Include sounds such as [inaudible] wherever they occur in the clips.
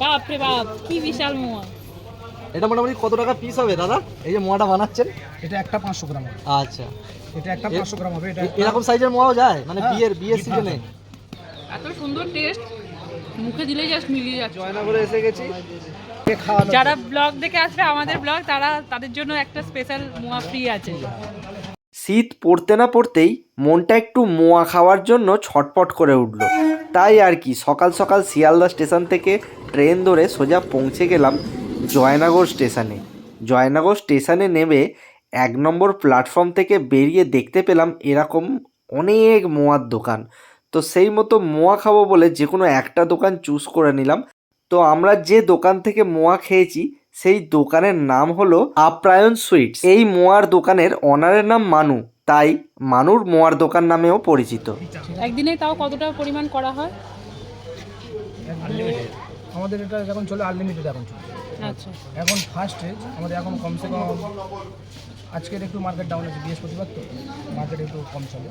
বাপ রে বাপ কি বিশাল মোয়া। এটা মোটামুটি কত টাকা পিস হবে দাদা? এই যে মোয়াটা বানাচ্ছেন? এটা একটা পাঁচশো গ্রাম হবে। আচ্ছা। এটা একটা পাঁচশো গ্রাম হবে এটা এরকম সাইজের মোয়াও যায়? মানে হ্যাঁ, বিয়ের বিয়ের সিজনে এত সুন্দর টেস্ট মুখে দিলেই জাস্ট মিলিয়ে যাচ্ছে। জয়নগরে এসে গেছি। যারা ব্লগ দেখে আসবে আমাদের ব্লগ তারা তাদের জন্য একটা স্পেশাল মোয়া ফ্রি আছে। শীত পড়তে না পড়তেই মনটা একটু মোয়া খাওয়ার জন্য ছটপট করে উঠল। তাই আর কি, সকাল সকাল শিয়ালদা স্টেশন থেকে ট্রেন ধরে সোজা পৌঁছে গেলাম জয়নগর স্টেশনে। জয়নগর স্টেশনে নেমে এক নম্বর প্ল্যাটফর্ম থেকে বেরিয়ে দেখতে পেলাম এরকম অনেক মোয়ার দোকান। তো সেই মতো মোয়া খাব বলে যে কোনো একটা দোকান চুজ করে নিলাম। তো আমরা যে দোকান থেকে মোয়া খেয়েছি, সেই দোকানের নাম হলো আপ্রায়ণ সুইটস। এই মোয়ার দোকানের অনারের নাম মানু। তাই মানুর মোয়ার দোকান নামেও পরিচিত। একদিনে তাও কতটা পরিমাণ করা হয়? আনলিমিটেড আমাদের এটা এখন চলে আনলিমিটেড এখন চলে। আচ্ছা। এখন ফার্স্ট আমাদের এখন কমসে কম আজকের একটু মার্কেট ডাউন আছে বৃহস্পতিবার তো। মার্কেট একটু কম চলে।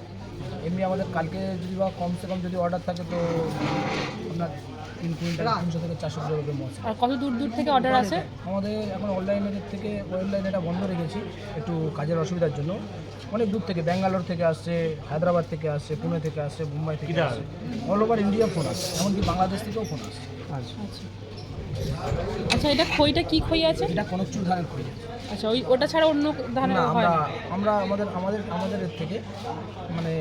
এমনি আমাদের কালকে যদি বা কমসে কম যদি অর্ডার থাকে তো আপনার তিন কুইন্টাল তিনশো থেকে চারশো কিলো রুপে মশ আর কত দূর দূর থেকে অর্ডার আছে আমাদের এখন অনলাইনের থেকে অনলাইন এটা বন্ধ রেখেছি একটু কাজের অসুবিধার জন্য। অনেক দূর থেকে ব্যাঙ্গালোর থেকে আসছে হায়দ্রাবাদ থেকে আসছে পুনে থেকে আসছে মুম্বাই থেকে আসছে। অল ওভার ইন্ডিয়া ফোন আসছে এমনকি বাংলাদেশ থেকেও ফোন আসছে। আচ্ছা। আচ্ছা এটা খইটা কি খই আছে? এটা কনকচুর ধানের খই। আচ্ছা ওই ওটা ছাড়া অন্য ধানের না হয় আমরা না? আমরা আমাদের আমাদের আমাদের এর থেকে মানে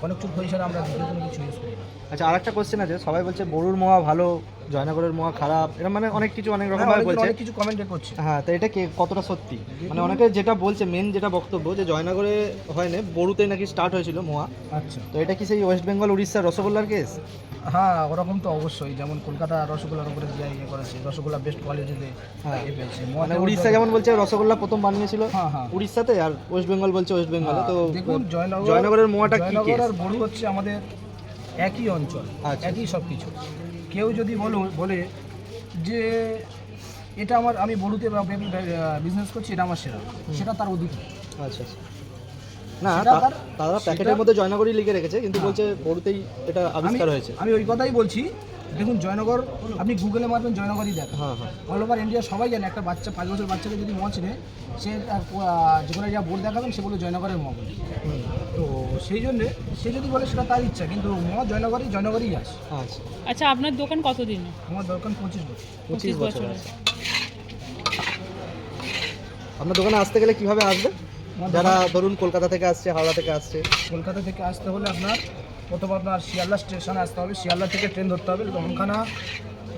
কনকচুর খই ছাড়া আমরা দ্বিতীয় কোনো কিছু ইউজ করি না। আচ্ছা আর একটা কোশ্চেন আছে সবাই বলছে বড়ুর মোয়া ভালো জয়নগরের মোয়া খারাপ এরকম মানে অনেক কিছু অনেক রকম হ্যাঁ, ভাবে বলছে। অনেক কিছু কমেন্টে করছে। হ্যাঁ তো এটা কে কতটা সত্যি? মানে অনেকে যেটা বলছে মেন যেটা বক্তব্য যে জয়নগরে হয় না বড়ুতে নাকি স্টার্ট হয়েছিল মোয়া। আচ্ছা। তো এটা কি সেই ওয়েস্ট বেঙ্গল উড়িষ্যার রসগোল্লার কেস হ্যাঁ ওরকম তো অবশ্যই যেমন কলকাতা রসগোল্লার উপরে যে ইয়ে করেছে রসগোল্লা বেস্ট কোয়ালিটিতে হ্যাঁ। ইয়ে মানে উড়িষ্যা যেমন বলছে রসগোল্লা প্রথম বানিয়েছিল? হ্যাঁ হ্যাঁ। উড়িষ্যাতে আর ওয়েস্ট বেঙ্গল বলছে ওয়েস্ট বেঙ্গলে তো দেখুন জয়নগর জয়নগরের মোয়াটা কি কেস আর বড়ু হচ্ছে আমাদের একই অঞ্চল আচ্ছা। একই সব কিছু কেউ যদি বলো বলে যে এটা আমার আমি বড়ুতে বিজনেস করছি এটা আমার সেরা। সেটা তার অধিক আচ্ছা আচ্ছা। না তারা প্যাকেটের মধ্যে জয়নগরী লিখে রেখেছে কিন্তু বলছে বড়ুতেই এটা আবিষ্কার হয়েছে। আমি ওই কথাই বলছি দেখুন জয়নগর আপনি গুগলে মারবেন জয়নগরই দেখা হ্যাঁ হ্যাঁ। অল ওভার ইন্ডিয়া সবাই জানে একটা বাচ্চা পাঁচ বছর বাচ্চাকে যদি মচ নেয় সে যে কোনো যা বোর্ড দেখাবেন সে বলে জয়নগরের ম বলে তো সেই জন্যে সে যদি বলে সেটা তার ইচ্ছা কিন্তু ম জয়নগরই জয়নগরই আসে। আচ্ছা। আচ্ছা আপনার দোকান কতদিন? আমার দরকার পঁচিশ বছর। পঁচিশ বছর আপনার দোকানে আসতে গেলে কীভাবে আসবে? যারা ধরুন কলকাতা থেকে আসছে হাওড়া থেকে আসছে। কলকাতা থেকে আসতে হলে আপনার প্রথম আপনার শিয়ালদা স্টেশনে আসতে হবে। শিয়ালদা থেকে ট্রেন ধরতে হবে। রমখানা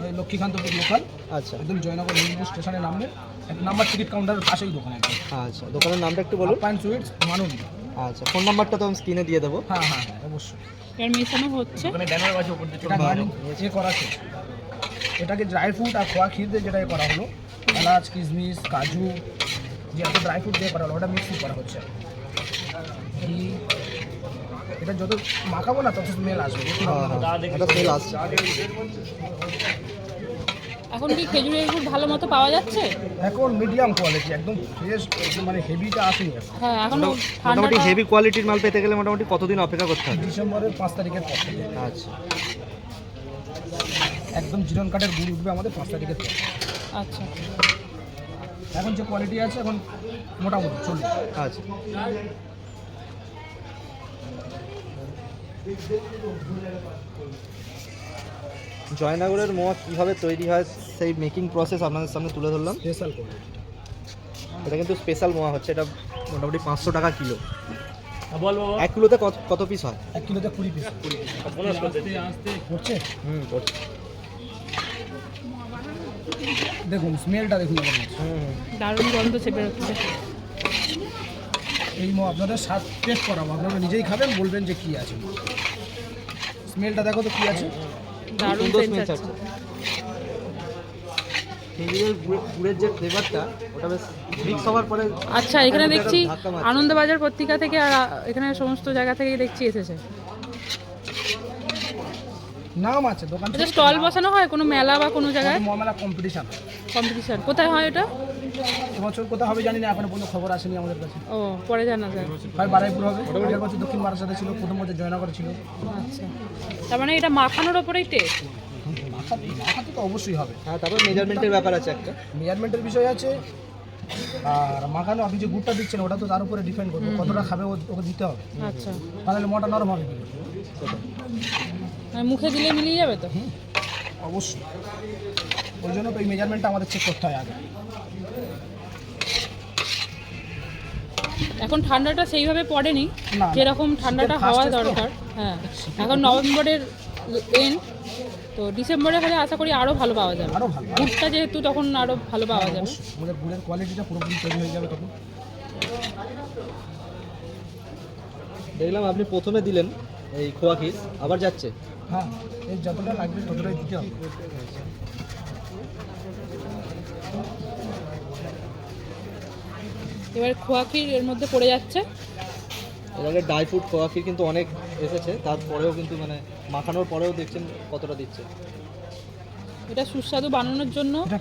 ওই লক্ষ্মীকান্তপুর লোকাল আচ্ছা। একদম জয়নগর মিরপুর স্টেশনে নামবে। এক নাম্বার টিকিট কাউন্টারের পাশেই দোকান একদম। আচ্ছা দোকানের নামটা একটু বলুন। পাইন সুইটস মানুন আচ্ছা ফোন নাম্বারটা তো আমি স্ক্রিনে দিয়ে দেবো। হ্যাঁ হ্যাঁ হ্যাঁ অবশ্যই। এর মেশানো হচ্ছে। এটা গার্নিং এ করা আছে। এটাকে ড্রাই ফ্রুট আর খোয়া ক্ষীর দিয়ে যেটা করা হলো এলাচ কিশমিশ কাজু যে এত ড্রাই ফ্রুট দিয়ে করা হলো ওটা মিক্সি করা হচ্ছে। ঘি এটা যত মাখাবো না তত স্মেল আসবে। হ্যাঁ। হ্যাঁ এটা সেল আসছে। এখন কি খেজুরের গুড় ভালো মতো পাওয়া যাচ্ছে? এখন মিডিয়াম কোয়ালিটি একদম ফ্রেশ মানে হেভিটা আসেনি হ্যাঁ এখন মোটামুটি হেভি কোয়ালিটির মাল পেতে গেলে মোটামুটি কতদিন অপেক্ষা করতে হবে? ডিসেম্বরের পাঁচ তারিখের পর থেকে। আচ্ছা। একদম জিরন কাঠের গুড় উঠবে আমাদের পাঁচ তারিখের পর। আচ্ছা। এখন যে কোয়ালিটি আছে এখন মোটামুটি চলবে। আচ্ছা। জয়নগরের মোয়া কীভাবে তৈরি হয় সেই মেকিং প্রসেস আপনাদের সামনে তুলে ধরলাম। স্পেশাল কোয়ালিটি এটা কিন্তু স্পেশাল মোয়া হচ্ছে এটা মোটামুটি পাঁচশো টাকা কিলো। এক কিলোতে কত কত পিস হয়? এক কিলোতে কুড়ি পিস হচ্ছে হুম করছি। দেখুন স্মেলটা দেখুন। দারুণ গন্ধ চেপে হচ্ছে এই মো আপনাদের স্বাদ টেস্ট করাবো। আপনারা নিজেই খাবেন বলবেন যে কি আছে। স্মেলটা দেখো তো কি আছে। দারুণ গুড়ের যে ফ্লেভারটা ওটা বেশ মিক্স হওয়ার পরে আচ্ছা এখানে দেখছি আনন্দবাজার পত্রিকা থেকে আর এখানে সমস্ত জায়গা থেকে দেখছি এসেছে। নাম আছে দোকান এটা স্টল বসানো হয়? কোনো মেলা বা কোনো জায়গায়? কম্পিটিশন কম্পিটিশন কোথায় হয় ওটা? এবছর কোথাও হবে জানি না এখনও কোনো খবর আসেনি আমাদের কাছে। ও পরে জানা যায়। হয় বারাইপুর হবে। আগের বছর দক্ষিণ মহারাষ্ট্রে ছিল প্রথম বছর জয়নগর ছিল। আচ্ছা। তার মানে এটা মাখানোর ওপরেই টেস্ট মাখা মাখাতে তো অবশ্যই হবে। হ্যাঁ তারপর মেজারমেন্টের ব্যাপার আছে একটা। মেজারমেন্টের বিষয় আছে। আর মাখানো আপনি যে গুড়টা দিচ্ছেন ওটা তো তার উপরে ডিপেন্ড করবে কতটা খাবে ও- ওকে দিতে হবে। আচ্ছা। তাহলে মোটা নরম হবে মানে মুখে দিলে মিলিয়ে যাবে তো? অবশ্যই। ওই জন্য তো এই মেজারমেন্টটা আমাদের চেক করতে হয় আগে। এখন ঠান্ডাটা সেইভাবে পড়েনি। যেরকম ঠান্ডাটা হওয়া দরকার হ্যাঁ। এখন নভেম্বরের এন্ড তো ডিসেম্বরে হলে আশা করি আরও ভালো পাওয়া যাবে। আরও ভালো। গুড়টা যেহেতু তখন আরও ভালো পাওয়া যাবে। আমাদের গুড়ের কোয়ালিটিটা পুরোপুরি তৈরি হয়ে যাবে তখন। দেখলাম আপনি প্রথমে দিলেন এই খোয়া খিস আবার যাচ্ছে। হ্যাঁ এই যতটা লাগবে ততটাই দিতে হবে। এবার খোয়া ক্ষীর এর মধ্যে পড়ে যাচ্ছে। এর আগে ড্রাই ফ্রুট খোয়া ক্ষীর কিন্তু অনেক এসেছে তারপরেও কিন্তু মানে মাখানোর পরেও দেখছেন কতটা দিচ্ছে। এটা সুস্বাদু বানানোর জন্য এটা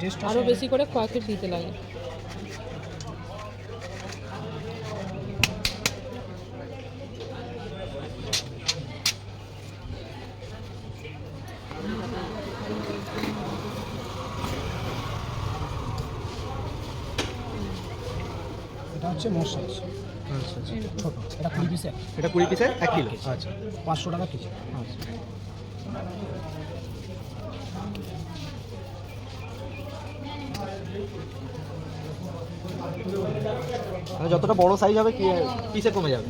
টেস্ট আরও বেশি করে খোয়া ক্ষীর দিতে লাগে। এটা হচ্ছে মোট সাইজ আচ্ছা আচ্ছা। ছোট। এটা কুড়ি পিসে এটা কুড়ি পিসে এক কিলো? আচ্ছা। পাঁচশো টাকা কেজি। আচ্ছা। যতটা বড় সাইজ হবে কি পিসে কমে যাবে?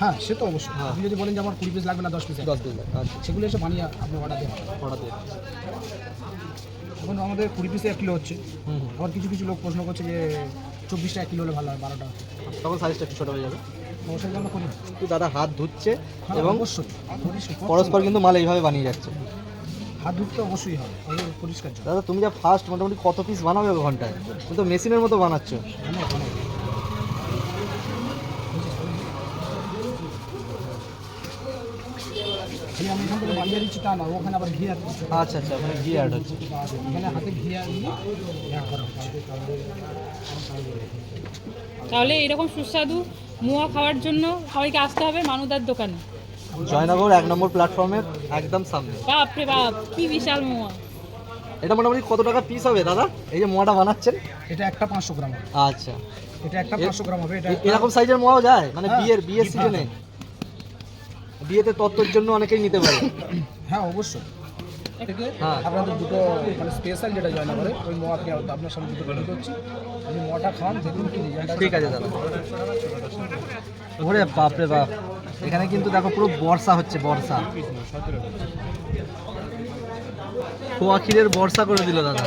হ্যাঁ সে তো অবশ্যই। হ্যাঁ। আপনি যদি বলেন যে আমার কুড়ি পিস লাগবে না দশ পিস দশ পিস আচ্ছা। সেগুলো এসে বানিয়ে আপনি অর্ডার দেবেন। অর্ডার দিয়ে এখন আমাদের কুড়ি পিসে এক কিলো হচ্ছে। আবার কিছু কিছু লোক প্রশ্ন করছে যে চব্বিশ টাকা কিলো হলে ভালো হয় বারোটা তখন সাইজটা একটু ছোটো হয়ে যাবে। করি কিন্তু দাদা হাত ধুচ্ছে হ্যাঁ, এবং অবশ্যই পরস্পর কিন্তু মাল এইভাবে বানিয়ে যাচ্ছে। হাত ধুতে অবশ্যই হবে পরিষ্কার দাদা তুমি যা ফার্স্ট মোটামুটি কত পিস বানাবে ঘন্টায়? তুমি তো মেশিনের মতো বানাচ্ছ। অনেক অনেক খালি আমি এখান থেকে বানিয়ে দিচ্ছি তা না ওখানে আবার ঘি আচ্ছা আচ্ছা মানে ঘি অ্যাড হচ্ছে। এখানে হাতে ঘি অ্যাড করা তাহলে এরকম সুস্বাদু মোয়া খাওয়ার জন্য সবাইকে আসতে হবে মানুদার দোকানে। জয়নগর এক নম্বর প্ল্যাটফর্মের একদম সামনে। বাপরে বাপ কি বিশাল মোয়া। এটা মোটামুটি কত টাকা পিস হবে দাদা? এই যে মোয়াটা বানাচ্ছেন? এটা একটা পাঁচশো গ্রাম আচ্ছা। এটা একটা পাঁচশো গ্রাম হবে এটা এরকম সাইজের মোয়াও যায়? মানে হ্যাঁ, বিয়ের বিয়ের সিজনে বিয়েতে তত্ত্বর জন্য অনেকেই নিতে পারে। [coughs] হ্যাঁ অবশ্যই। থেকে হ্যাঁ। আপনাদের দুটো মানে স্পেশাল যেটা জয়েন করে ওই মোয়া আপনি আপনার সামনে দুটো রেডি করছি। আপনি মোয়াটা খান দেখুন কি ঠিক আছে দাদা। ওরে বাপরে বাপ। এখানে কিন্তু দেখো পুরো বর্ষা হচ্ছে বর্ষা। খোয়া ক্ষীরের বর্ষা করে দিল দাদা।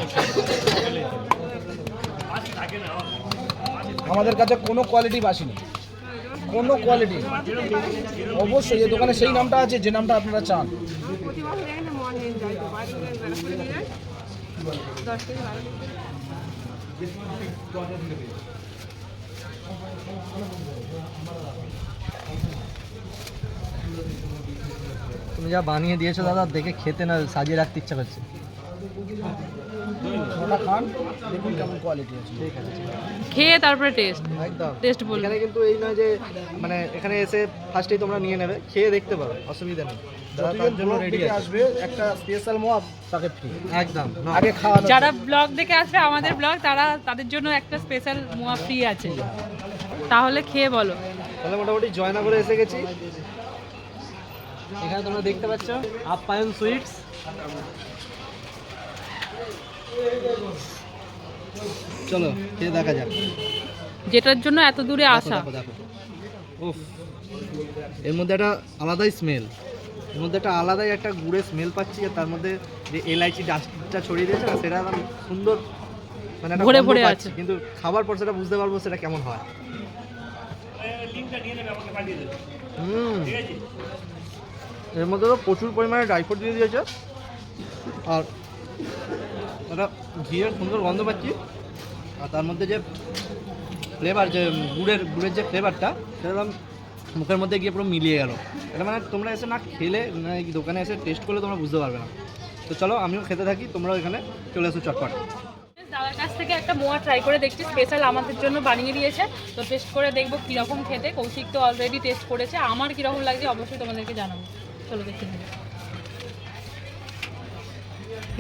আমাদের কাছে কোনো কোয়ালিটি বাসি নেই। কোনো কোয়ালিটি অবশ্যই এই দোকানে সেই নামটা আছে যে নামটা আপনারা চান। তুমি যা বানিয়ে দিয়েছ দাদা দেখে খেতে না সাজিয়ে রাখতে ইচ্ছা করছে। ওটা খান দেখুন কেমন কোয়ালিটি আছে। ঠিক আছে খেয়ে তারপরে টেস্ট একদম। টেস্ট বলবে এখানে কিন্তু এই নয় যে মানে এখানে এসে ফার্স্টেই তোমরা নিয়ে নেবে খেয়ে দেখতে পারো অসুবিধা নেই। দাদা তার জন্য রেডি আছে। আসবে একটা স্পেশাল মোয়া তাকে ফ্রি একদম আগে খাওয়ানো যারা ব্লগ দেখে আসবে আমাদের ব্লগ তারা তাদের জন্য একটা স্পেশাল মোয়া ফ্রি আছে। তাহলে খেয়ে বলো। তাহলে মোটামুটি জয়নগরে এসে গেছি। এখানে তোমরা দেখতে পাচ্ছ আপ্যায়ন সুইটস চলো খেয়ে দেখা যাক। যেটার জন্য এত দূরে আসা। উফ এর মধ্যে একটা আলাদাই স্মেল এর মধ্যে একটা আলাদাই একটা গুড়ের স্মেল পাচ্ছি আর তার মধ্যে যে এলাইচি ডাস্টটা ছড়িয়ে দিয়েছে না সেটা সুন্দর মানে ভরে ভরে আছে। কিন্তু খাবার পর সেটা বুঝতে পারব সেটা কেমন হয়। হুম। এর মধ্যে তো প্রচুর পরিমাণে ড্রাই ফ্রুট দিয়ে দিয়েছে। আর একটা ঘিয়ের সুন্দর গন্ধ পাচ্ছি। আর তার মধ্যে যে ফ্লেভার যে গুড়ের গুড়ের যে ফ্লেভারটা সেটা মুখের মধ্যে গিয়ে পুরো মিলিয়ে গেল। এটা মানে তোমরা এসে না খেলে দোকানে এসে টেস্ট করলে তোমরা বুঝতে পারবে না। তো চলো, আমিও খেতে থাকি, তোমরাও এখানে চলে এসো চটপট। দাদার কাছ থেকে একটা মোয়া ট্রাই করে দেখছি স্পেশাল আমাদের জন্য বানিয়ে দিয়েছে। তো টেস্ট করে দেখব কীরকম খেতে, কৌশিক তো অলরেডি টেস্ট করেছে। আমার কীরকম লাগছে অবশ্যই তোমাদেরকে জানাব। চলো থাকি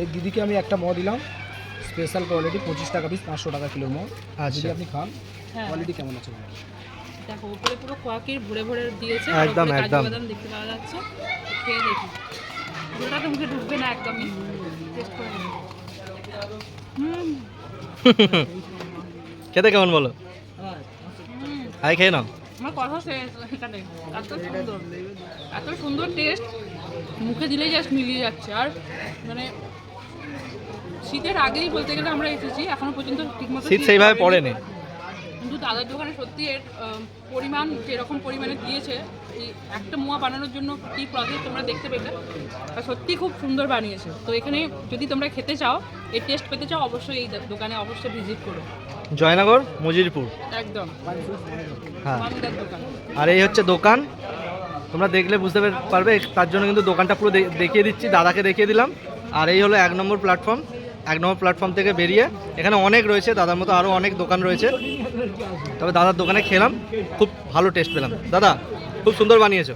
এই দিদিকে আমি একটা ম দিলাম। স্পেশাল কোয়ালিটি পঁচিশ টাকা পিস পাঁচশো টাকা কিলোর ম আচ্ছা। যদি আপনি খান। হ্যাঁ। কোয়ালিটি কেমন আছে দেখো উপরে পুরো কোয়াকির ভরে ভরে দিয়েছে একদম, আর একদম। বাদাম দেখতে পাওয়া যাচ্ছে। খেয়ে দেখি। ওটা তো মুখে ঢুকবে না একদমই। টেস্ট করে হুম। [laughs] খেতে কেমন বলো? খেয়ে নাও। আমার কথা শেষ এত সুন্দর। এত সুন্দর টেস্ট মুখে দিলেই জাস্ট মিলিয়ে যাচ্ছে। আর মানে শীতের আগেই বলতে গেলে আমরা এসেছি এখনও পর্যন্ত ঠিকমতো শীত সেইভাবে পড়েনি। পড়েনি। কিন্তু দাদার দোকানে সত্যি এর পরিমাণ যেরকম পরিমাণে দিয়েছে এই একটা মোয়া বানানোর জন্য কী প্রসেস তোমরা দেখতে পেলে আর সত্যি খুব সুন্দর বানিয়েছে। তো এখানে যদি তোমরা খেতে চাও এই টেস্ট পেতে চাও অবশ্যই এই দোকানে অবশ্যই ভিজিট করো। জয়নগর মজিরপুর। একদম। হ্যাঁ। আর এই হচ্ছে দোকান। তোমরা দেখলে বুঝতে পারবে, তার জন্য কিন্তু দোকানটা পুরো দেখিয়ে দিচ্ছি, দাদাকে দেখিয়ে দিলাম। আর এই হলো এক নম্বর প্ল্যাটফর্ম এক নম্বর প্ল্যাটফর্ম থেকে বেরিয়ে এখানে অনেক রয়েছে, দাদার মতো আরও অনেক দোকান রয়েছে। তবে দাদার দোকানে খেলাম, খুব ভালো টেস্ট পেলাম। দাদা, খুব সুন্দর বানিয়েছো।